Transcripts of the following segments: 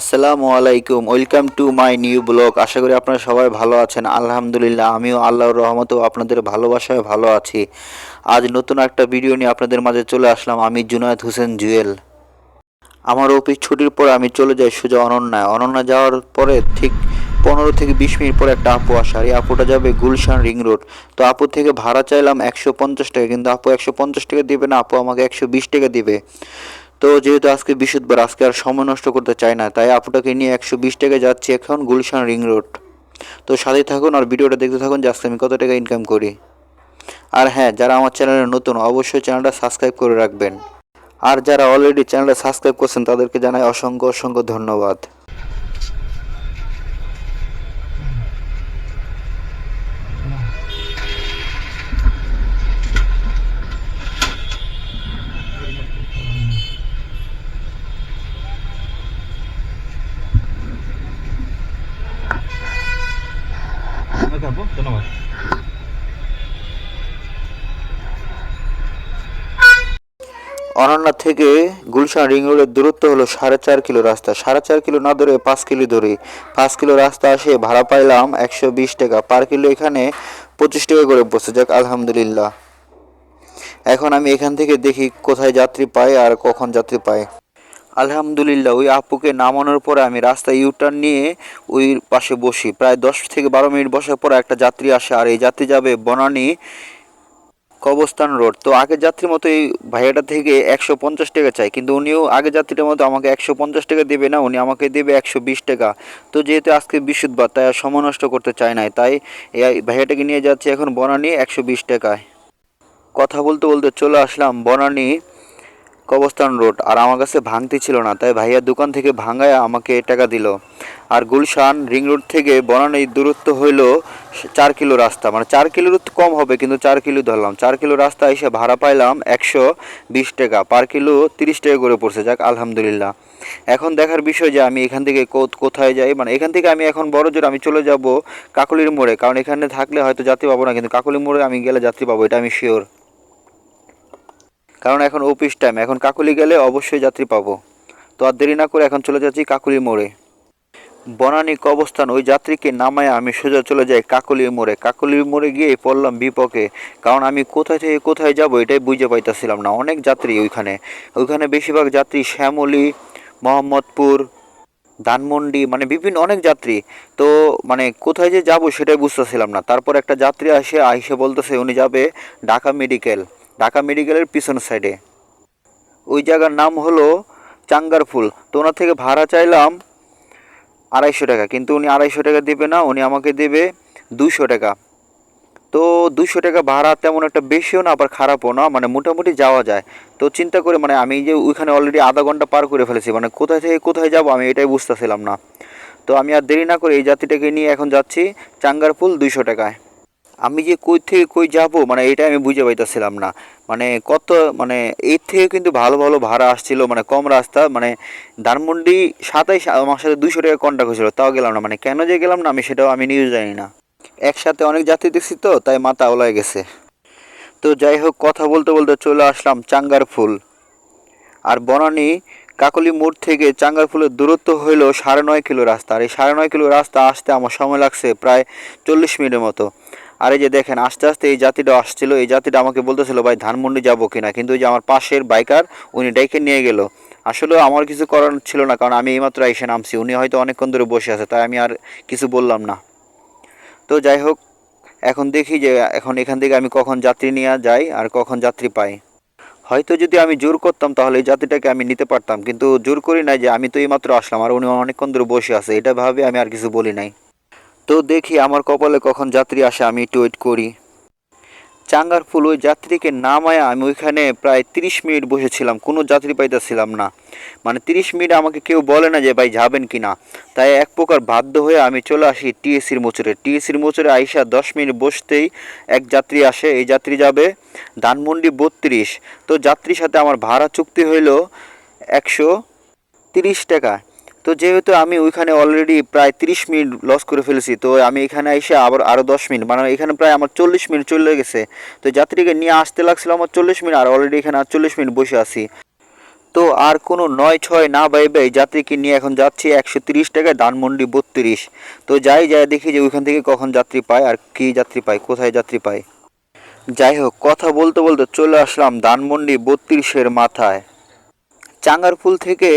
আসসালামু আলাইকুম, welcome to my new blog. আশা করি আপনারা সবাই ভালো আছেন। আলহামদুলিল্লাহ, আমিও আল্লাহর রহমতেও আপনাদের ভালোবাসায় ভালো আছি। আজ নতুন একটা ভিডিও নিয়ে আপনাদের মাঝে চলে আসলাম, আমি জুনায়েদ হোসেন জুয়েল। আমার অফিস ছুটির পরে আমি চলে যাই সোজা অনন্যায়। অনন্যা যাওয়ার পরে ঠিক পনেরো থেকে বিশ মিনিট পরে একটা আপু আসে, আর এই আপুটা যাবে গুলশান রিং রোড। তো আপু থেকে ভাড়া চাইলাম একশো পঞ্চাশ টাকা, কিন্তু আপু একশো পঞ্চাশ টাকা দিবে না, আপু আমাকে একশো বিশ টাকা দিবে। তো যেহেতু আজকে বৃহস্পতিবার আজকে আর সময় নষ্ট করতে চায় না, তাই আপুটাকে নিয়ে একশো বিশ টাকা যাচ্ছি এখন গুলশান রিং রোড। তো সাথে থাকুন আর ভিডিওটা দেখতে থাকুন যে আজকে আমি কত টাকা ইনকাম করি। আর হ্যাঁ যারা আমার চ্যানেলে নতুন, অবশ্যই চ্যানেলটা সাবস্ক্রাইব করে রাখবেন। আর যারা অলরেডি চ্যানেলটা সাবস্ক্রাইব করছেন, তাদেরকে জানাই অসংখ্য অসংখ্য ধন্যবাদ। অনন্যা থেকে গুলশান রিং রোডের দূরত্ব হলো সাড়ে চার কিলো রাস্তা। সাড়ে চার কিলো না ধরে পাঁচ কিলো ধরে পাঁচ কিলো রাস্তা আসে ভাড়া পাইলাম একশো বিশ টাকা। পার কিলো এখানে পঁচিশ টাকা করে বসে যাক, আলহামদুলিল্লাহ। এখন আমি এখান থেকে দেখি কোথায় যাত্রী পাই আর কখন যাত্রী পাই আলহামদুলিল্লাহ, ওই আপুকে নামানোর পরে আমি রাস্তায় ইউটার্ন নিয়ে ওই পাশে বসি। প্রায় দশ থেকে বারো মিনিট বসার পর একটা যাত্রী আসে। আর এই যাত্রী যাবে বনানী কবস্থান রোড। তো আগের যাত্রীর মতো এই ভাইয়াটা থেকে একশো পঞ্চাশ টাকা চাই। কিন্তু উনিও আগের যাত্রীটার মতো আমাকে একশো পঞ্চাশ টাকা দেবে না, উনি আমাকে দেবে একশো বিশ টাকা। তো যেহেতু আজকে বৃহস্পতিবার, তাই আর সময় নষ্ট করতে চায় নাই। তাই এই ভাইয়াটাকে নিয়ে যাচ্ছি এখন বনানি একশো বিশ টাকায়। কথা বলতে বলতে চলে আসলাম বনানি কবস্থান রোড। আর আমার কাছে ভাঙতি ছিল না, তাই ভাইয়া দোকান থেকে ভাঙায় আমাকে টাকা দিল। আর গুলশান রিং রোড থেকে বনানীর দূরত্ব হইল চার কিলো রাস্তা মানে চার কিলোর কম হবে, কিন্তু চার কিলো ধরলাম। চার কিলো রাস্তা এসে ভাড়া পাইলাম একশো বিশ টাকা, পার কিলো তিরিশ টাকা করে পড়ছে, যাক, আলহামদুলিল্লাহ। এখন দেখার বিষয় যে আমি এখান থেকে কোথায় যাই মানে এখান থেকে আমি এখন বড় জোর আমি চলে যাব কাকলির মোড়ে, কারণ এখানে থাকলে হয়তো যাত্রী পাবো না, কিন্তু কাকলির মোড়ে আমি গেলে যাত্রী পাবো, এটা আমি শিওর কারণ এখন অফিস টাইম এখন কাকুলি গেলে অবশ্যই যাত্রী পাবো। তো আর দেরি না করে এখন চলে যাচ্ছি কাকুলি মোড়ে। বনানী কবস্থান ওই যাত্রীকে নামায় আমি সোজা চলে যাই কাকলির মোড়ে। কাকলির মোড়ে গিয়ে পড়লাম বিপকে কারণ আমি কোথায় থেকে কোথায় যাব এটাই বুঝে পাইতেছিলাম না। অনেক যাত্রী ওইখানে। ওইখানে বেশিরভাগ যাত্রী শ্যামলী, মোহাম্মদপুর, ধানমন্ডি মানে বিভিন্ন অনেক যাত্রী। তো মানে কোথায় যে যাব সেটাই বুঝতেছিলাম না। তারপর একটা যাত্রী আসে, আইসে বলতেছে উনি যাবে ঢাকা মেডিকেল, ঢাকা মেডিকেলের পিছন সাইডে। ওই জায়গার নাম হলো চাঙ্গারফুল। তো ওনার থেকে ভাড়া চাইলাম আড়াইশো টাকা। কিন্তু উনি আড়াইশো টাকা দেবে না, উনি আমাকে দেবে দুশো টাকা। তো দুশো টাকা ভাড়া তেমন একটা বেশিও না, আবার খারাপও না মানে মোটামুটি যাওয়া যায়। তো চিন্তা করে মানে আমি যে ওইখানে অলরেডি আধা ঘণ্টা পার করে ফেলেছি মানে কোথায় থেকে কোথায় যাব আমি এটাই বুঝতেছিলাম না। তো আমি আর দেরি না করে এই জাতিটাকে নিয়ে এখন যাচ্ছি, চাঙ্গারপুল দুইশো টাকায়। আমি যে কই থেকে কই যাব মানে এটা আমি বুঝে পাইতেছিলাম না। মানে কত মানে এর থেকে কিন্তু ভালো ভালো ভাড়া আসছিল মানে কম রাস্তা মানে ধানমন্ডি সাতাইশ, আমার সাথে দুশো টাকা কন্ট্যাক্ট হয়েছিল, তাও গেলাম না। মানে কেন যে গেলাম না, আমি সেটাও আমি নিউজ জানি না। একসাথে অনেক যাত্রী দেখছি তো, তাই মাথা ওলায় গেছে। তো যাই হোক, কথা বলতে বলতে চলে আসলাম চাঙ্গার ফুল আর বনানী কাকলি মোড় থেকে চাঙ্গার ফুলের দূরত্ব হইল সাড়ে নয় কিলো রাস্তা। আর এই সাড়ে নয় কিলো রাস্তা আসতে আমার সময় লাগছে প্রায় চল্লিশ মিনিটের মতো। আর এই যে দেখেন, আস্তে আস্তে এই জাতিটা আসছিল, এই জাতিটা আমাকে বলতেছিল, ভাই, ধানমন্ডি যাব কিনা? কিন্তু ওই যে আমার পাশের বাইকার, উনি ডাইকে নিয়ে গেল। আসলে আমার কিছু করার ছিল না, কারণ আমি এইমাত্র এসে নামছি। উনি হয়তো অনেকক্ষণ ধরে বসে আছে, তাই আমি আর কিছু বললাম না। তো যাই হোক, এখন দেখি যে এখন এখান থেকে আমি কখন যাত্রী নিয়ে যাই আর কখন যাত্রী পাই। হয়তো যদি আমি জোর করতাম, তাহলে এই জাতিটাকে আমি নিতে পারতাম। কিন্তু জোর করি নাই যে আমি তো এইমাত্র আসলাম, আর উনি অনেকক্ষণ ধরে বসে আছে, এটা ভাবে আমি আর কিছু বলি নাই। তো দেখি আমার কপালে কখন যাত্রী আসে, আমি একটু ওয়েট করি। চাঙ্গার ফুল, ওই যাত্রীকে নামায় আমি ওইখানে প্রায় তিরিশ মিনিট বসেছিলাম, কোনো যাত্রী পাইতেছিলাম না। মানে তিরিশ মিনিট আমাকে কেউ বলে না যে, ভাই, যাবেন কি না? তাই এক প্রকার বাধ্য হয়ে আমি চলে আসি টিএসির মোচরে। টিএসির মোচরে আইসা দশ মিনিট বসতেই এক যাত্রী আসে, এই যাত্রী যাবে ধানমন্ডি বত্রিশ। তো যাত্রীর সাথে আমার ভাড়া চুক্তি হইল একশো তিরিশ টাকা। তো যেহেতু আমি ওইখানে অলরেডি প্রায় তিরিশ মিনিট লস করে ফেলেছি, তো আমি এখানে এসে আবার আরও দশ মিনিট মানে এখানে প্রায় আমার চল্লিশ মিনিট চলে গেছে। তো যাত্রীকে নিয়ে আসতে লাগছিল আমার চল্লিশ মিনিট, আর অলরেডি এখানে আর চল্লিশ মিনিট বসে আছি। তো আর কোনো নয় ছয় না বাইবে যাত্রীকে নিয়ে এখন যাচ্ছি একশো তিরিশ টাকায় ধানমন্ডি বত্রিশ। তো যাই যাই, দেখি যে ওইখান থেকে কখন যাত্রী পায় আর কি যাত্রী পায়, কোথায় যাত্রী পায়। যাই হোক, কথা বলতে বলতে চলে আসলাম ধানমন্ডি বত্রিশের মাথায়। চাঙ্গারপুল থেকে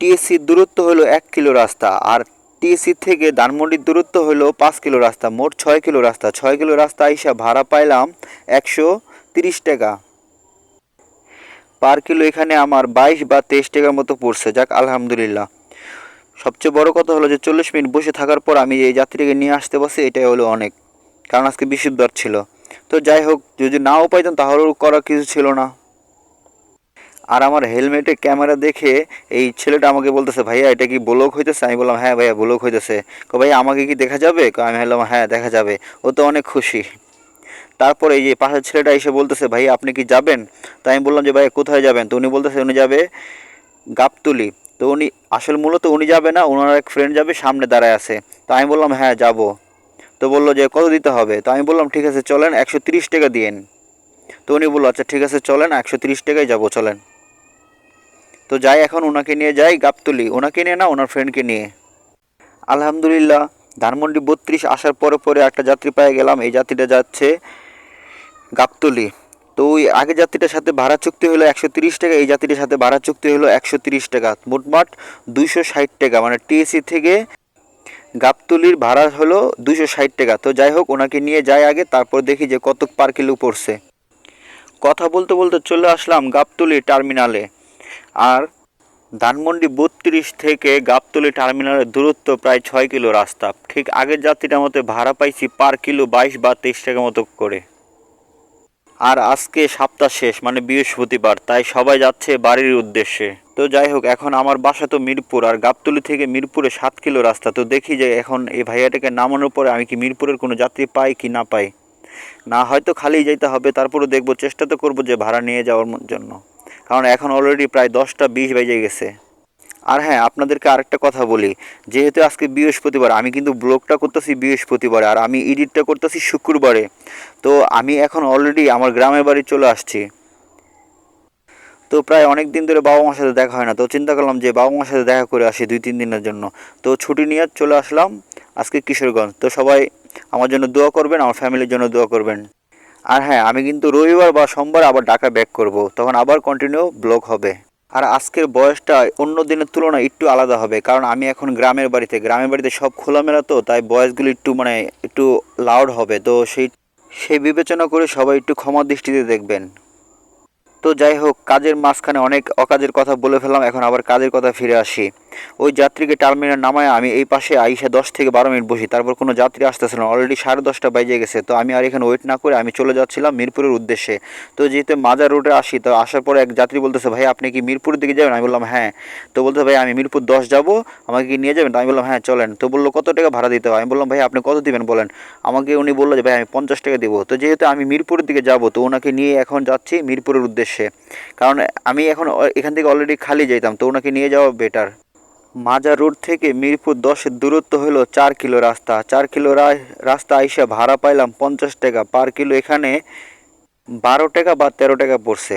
টিএসসি দূরত্ব হলো এক কিলো রাস্তা, আর টিএসসি থেকে ধানমন্ডির দূরত্ব হলো পাঁচ কিলো রাস্তা, মোট ছয় কিলো রাস্তা। ছয় কিলো রাস্তা আইসা ভাড়া পাইলাম একশো তিরিশ টাকা। পার কিলো এখানে আমার বাইশ বা তেইশ টাকার মতো পড়ছে, যাক আলহামদুলিল্লাহ। সবচেয়ে বড় কথা হলো যে চল্লিশ মিনিট বসে থাকার পর আমি এই যাত্রীকে নিয়ে আসতে পারছি, এটাই হলো অনেক, কারণ আজকে বিশুদ্ধর ছিল। তো যাই হোক, যদি নাও পাইতাম তাহলেও করার কিছু ছিল না। আর আমার হেলমেটে ক্যামেরা দেখে এই ছেলেটা আমাকে বলতেছে, ভাইয়া, এটা কি ব্লক হইতেছে? আমি বললাম হ্যাঁ ভাইয়া ব্লক হইতেছে। কো ভাইয়া, আমাকে কি দেখা যাবে? আমি বললাম হ্যাঁ দেখা যাবে। ও তো অনেক খুশি। তারপরে এই যে পাশের ছেলেটা এসে বলতেছে ভাই আপনি কি যাবেন? তো আমি বললাম যে ভাই কোথায় যাবেন? তো উনি বলতেছে, উনি যাবে গাবতুলি। তো উনি, আসল মূলত উনি যাবে না ওনার এক ফ্রেন্ড যাবে, সামনে দাঁড়ায় আছে। তো আমি বললাম হ্যাঁ যাব। তো বলল যে, কত দিতে হবে? তো আমি বললাম, ঠিক আছে, চলেন, একশো টাকা দিয়েন। তো উনি বলল আচ্ছা ঠিক আছে, চলেন, একশো টাকায় যাব, চলেন। তো যাই, এখন ওনাকে নিয়ে যাই গাবতুলি। ওনাকে নিয়ে না, ওনার ফ্রেন্ডকে নিয়ে। আলহামদুলিল্লাহ, ধানমন্ডি বত্রিশ আসার পরে পরে একটা যাত্রী পেয়ে গেলাম। এই যাত্রীটা যাচ্ছে গাবতলি। তো ওই আগে যাত্রীটার সাথে ভাড়া চুক্তি হলো একশো তিরিশ টাকা, এই যাত্রীটার সাথে ভাড়া চুক্তি হলো একশো তিরিশ টাকা। মোটমাট দুইশো ষাট টাকা মানে টিএসসি থেকে গাবতলির ভাড়া হলো দুইশো ষাট টাকা। তো যাই হোক, ওনাকে নিয়ে যাই আগে, তারপর দেখি যে কত পার কিলো পড়ছে। কথা বলতে বলতে চলে আসলাম গাবতলি টার্মিনালে। আর ধানমন্ডি বত্রিশ থেকে গাবতলি টার্মিনালের দূরত্ব প্রায় ছয় কিলো রাস্তা। ঠিক আগের যাত্রীটার মতো ভাড়া পাইছি পার কিলো বাইশ বা তেইশ টাকা মতো করে। আর আজকে সপ্তাহ শেষ মানে বৃহস্পতিবার, তাই সবাই যাচ্ছে বাড়ির উদ্দেশ্যে। তো যাই হোক, এখন আমার বাসা তো মিরপুর, আর গাবতলি থেকে মিরপুরে সাত কিলো রাস্তা। তো দেখি যে এখন এই ভাইয়াটাকে নামানোর পরে আমি কি মিরপুরের কোনো যাত্রী পাই কি না পাই। না, হয়তো খালি যাইতে হবে তারপরে দেখব, চেষ্টা তো করব যে ভাড়া নিয়ে যাওয়ার জন্য। কারণ এখন অলরেডি প্রায় দশটা বিশ বেজে গেছে। আর হ্যাঁ আপনাদেরকে আরেকটা কথা বলি, যেহেতু আজকে বৃহস্পতিবার, আমি কিন্তু ব্লগটা করতেছি বৃহস্পতিবারে আর আমি এডিটটা করতেছি শুক্রবারে। তো আমি এখন অলরেডি আমার গ্রামের বাড়ি চলে আসছি। তো প্রায় অনেক দিন ধরে বাবা মার সাথে দেখা হয় না, তো চিন্তা করলাম যে বাবা মার সাথে দেখা করে আসি দুই তিন দিনের জন্য। তো ছুটি নিয়ে চলে আসলাম আজকে কিশোরগঞ্জ। তো সবাই আমার জন্য দোয়া করবেন, আমার ফ্যামিলির জন্য দোয়া করবেন। আর হ্যাঁ আমি কিন্তু রবিবার বা সোমবার আবার ঢাকা ব্যাক করব। তখন আবার কন্টিনিউ ব্লগ হবে। আর আজকের বয়সটা অন্য দিনের তুলনায় একটু আলাদা হবে, কারণ আমি এখন গ্রামের বাড়িতে। গ্রামের বাড়িতে সব খোলামেলা তো, তাই বয়সগুলো একটু মানে একটু লাউড হবে। তো সেই সেই বিবেচনা করে সবাই একটু ক্ষমা দৃষ্টিতে দেখবেন। তো যাই হোক, কাজের মাঝখানে অনেক অকাজের কথা বলে ফেললাম, এখন আবার কাজের কথা ফিরে আসি। ওই যাত্রীকে টার্মিনাল নামায় আমি এই পাশে আইসা দশ থেকে বারো মিনিট বসি, তারপর কোনো যাত্রী আসতেছিল না অলরেডি সাড়ে দশটা বাজে গেছে, তো আমি আর এখানে ওয়েট না করে আমি চলে যাচ্ছিলাম মিরপুরের উদ্দেশ্যে। তো যেহেতু মাজার রোডে আসি, তো আসার পরে এক যাত্রী বলতেছে, ভাই, আপনি কি মিরপুরের দিকে যাবেন? আমি বললাম হ্যাঁ। তো বলতে ভাই, আমি মিরপুর দশ যাব, আমাকে কি নিয়ে যাবেন? তো আমি বললাম হ্যাঁ চলেন। তো বলল, কত টাকা ভাড়া দিতে হবে আমি বললাম, ভাই, আপনি কত দিবেন বলেন? আমাকে উনি বলল যে, ভাই, আমি পঞ্চাশ টাকা দেবো। তো যেহেতু আমি মিরপুরের দিকে যাব, তো ওনাকে নিয়ে এখন যাচ্ছি মিরপুরের উদ্দেশ্যে। কারণ আমি এখন এখান থেকে অলরেডি খালি যাইতাম, তো ওনাকে নিয়ে যাওয়া বেটার মাজার রোড থেকে মিরপুর দশের দূরত্ব হলো চার কিলো রাস্তা। চার কিলো রাস্তা আইসা ভাড়া পাইলাম পঞ্চাশ টাকা, পার কিলো এখানে বারো টাকা বা তেরো টাকা পড়ছে।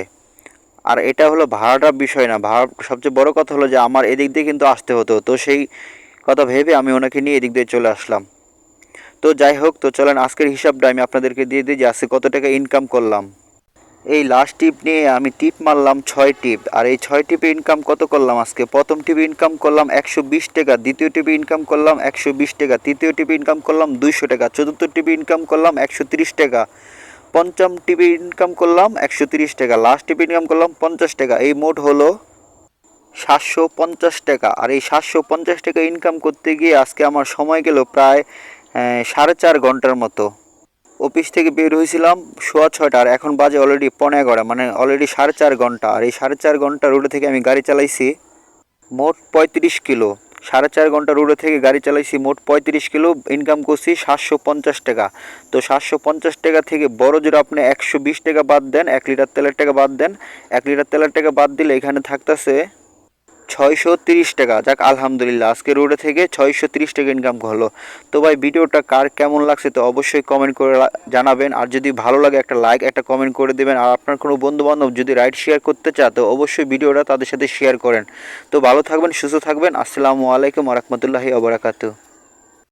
আর এটা হলো ভাড়াটার বিষয় না, ভাড়া, সবচেয়ে বড় কথা হলো যে আমার এদিক দিয়ে কিন্তু আসতে হতো, তো সেই কথা ভেবে আমি ওনাকে নিয়ে এদিক দিয়ে চলে আসলাম। তো যাই হোক, তো চলেন, আজকের হিসাবটা আমি আপনাদেরকে দিয়ে দিই যে আজকে কত টাকা ইনকাম করলাম। এই লাস্ট টিপ নিয়ে আমি টিপ মারলাম ছয় টিপ আর এই ছয় টিপে ইনকাম কত করলাম আজকে? প্রথম টিপে ইনকাম করলাম একশো বিশ টাকা, দ্বিতীয় টিপে ইনকাম করলাম একশো বিশ টাকা, তৃতীয় টিপে ইনকাম করলাম দুইশো টাকা, চতুর্থ টিপে ইনকাম করলাম একশো তিরিশ টাকা, পঞ্চম টিপে ইনকাম করলাম একশো তিরিশ টাকা লাস্ট টিপে ইনকাম করলাম পঞ্চাশ টাকা। এই মোট হলো সাতশো পঞ্চাশ টাকা। আর এই সাতশো পঞ্চাশ টাকা ইনকাম করতে গিয়ে আজকে আমার সময় গেল প্রায় সাড়ে চার ঘণ্টার মতো। অফিস থেকে বের হয়েছিলাম সোয়া ছয়টা, আর এখন বাজে অলরেডি পনেরো এগারো মানে অলরেডি সাড়ে চার ঘণ্টা, আর এই সাড়ে চার ঘণ্টা রোডে থেকে আমি গাড়ি চালাইছি মোট পঁয়ত্রিশ কিলো। সাড়ে চার ঘণ্টা রোডে থেকে গাড়ি চালাইছি মোট পঁয়ত্রিশ কিলো ইনকাম করছি সাতশো পঞ্চাশ টাকা। তো সাতশো পঞ্চাশ টাকা থেকে বড় জোর আপনি একশো বিশ টাকা বাদ দেন, এক লিটার তেলের টাকা বাদ দেন। এক লিটার তেলের টাকা বাদ দিলে এখানে থাকতেছে ছয়শো তিরিশ টাকা। যাক, আলহামদুলিল্লাহ, আজকে রোডে থেকে ছয়শো তিরিশ টাকা ইনকাম হলো। তো ভাই, ভিডিওটা কার কেমন লাগছে তো অবশ্যই কমেন্ট করে জানাবেন। আর যদি ভালো লাগে, একটা লাইক একটা কমেন্ট করে দেবেন। আর আপনার কোনো বন্ধুবান্ধব যদি রাইড শেয়ার করতে চায়, তো অবশ্যই ভিডিওটা তাদের সাথে শেয়ার করেন। তো ভালো থাকবেন, সুস্থ থাকবেন। আসসালামু আলাইকুম রহমতুল্লাহি আবরাকাতু